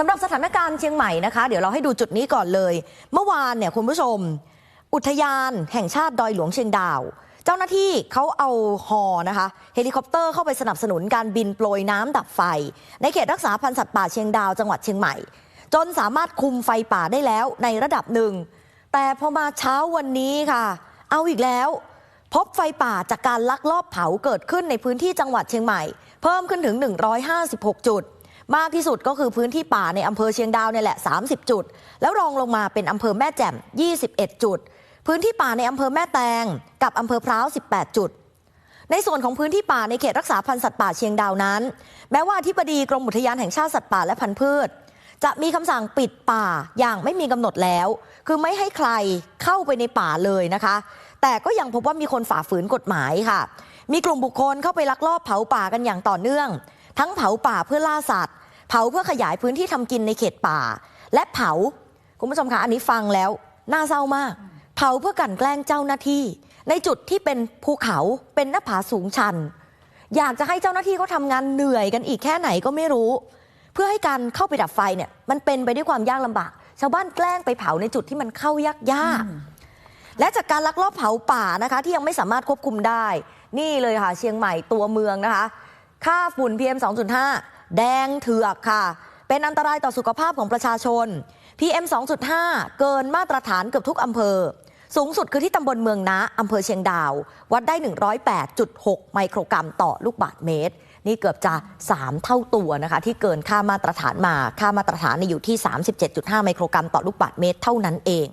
สำหรับสถานการณ์เชียงใหม่นะคะ เดี๋ยวเราให้ดูจุดนี้ก่อนเลย เมื่อวานเนี่ยคุณผู้ชม อุทยานแห่งชาติดอยหลวงเชียงดาว เจ้าหน้าที่เขาเอาฮอนะคะ เฮลิคอปเตอร์เข้าไปสนับสนุนการบินโปรยน้ำดับไฟ ในเขตรักษาพันธุ์สัตว์ป่าเชียงดาวจังหวัดเชียงใหม่ จนสามารถคุมไฟป่าได้แล้วในระดับหนึ่ง แต่พอมาเช้าวันนี้ค่ะ เอาอีกแล้ว พบไฟป่าจากการลักลอบเผาเกิดขึ้นในพื้นที่จังหวัดเชียงใหม่ เพิ่มขึ้นถึง 156 จุด มากที่สุดก็คือพื้นที่ป่าในอำเภอเชียงดาวเนี่ยแหละ 30 จุด แล้วรองลงมาเป็นอำเภอแม่แจ่ม 21 จุด พื้นที่ป่าในอำเภอแม่แตง กับอำเภอพร้าว 18 จุด ในส่วนของพื้นที่ป่าในเขตรักษาพันธุ์สัตว์ป่าเชียงดาวนั้น แม้ว่าอธิบดีกรมอุทยานแห่งชาติสัตว์ป่าและพันธุ์พืช จะมีคำสั่งปิดป่าอย่างไม่มีกำหนดแล้ว คือไม่ให้ใครเข้าไปในป่าเลยนะคะ แต่ก็ยังพบว่ามีคนฝ่าฝืนกฎหมายค่ะ มีกลุ่มบุคคลเข้าไปลักลอบเผาป่ากันอย่างต่อเนื่อง ทั้งเผาป่าเพื่อล่าสัตว์ เผาเพื่อขยายพื้นที่ทำกินในเขตป่า และเผาคุณผู้ชมคะอันนี้ฟังแล้วน่าเศร้ามาก เผาเพื่อกั่นแกล้งเจ้าหน้าที่ ในจุดที่เป็นภูเขาเป็นหน้าผาสูงชัน อยากจะให้เจ้าหน้าที่เขาทำงานเหนื่อยกันอีกแค่ไหนก็ไม่รู้ เพื่อให้การเข้าไปดับไฟเนี่ยมันเป็นไปด้วยความยากลำบาก ชาวบ้านแกล้งไปเผาในจุดที่มันเข้ายากยากและจากการลักลอบเผาป่านะคะ ที่ยังไม่สามารถควบคุมได้ นี่เลยค่ะเชียงใหม่ตัวเมืองนะคะ ค่าฝุ่น PM 2.5 แดงเถือกค่ะ เป็นอันตรายต่อสุขภาพของประชาชน PM 2.5 เกินมาตรฐานเกือบทุกอำเภอ สูงสุดคือที่ตำบลเมืองนะอำเภอเชียงดาว วัดได้ 108.6 ไมโครกรัมต่อลูกบาศก์เมตร นี่เกือบจะ 3 เท่าตัวนะคะ ที่เกินค่ามาตรฐานมา ค่ามาตรฐานเนี่ยอยู่ที่ 37.5 ไมโครกรัมต่อลูกบาศก์เมตร เท่านั้นเอง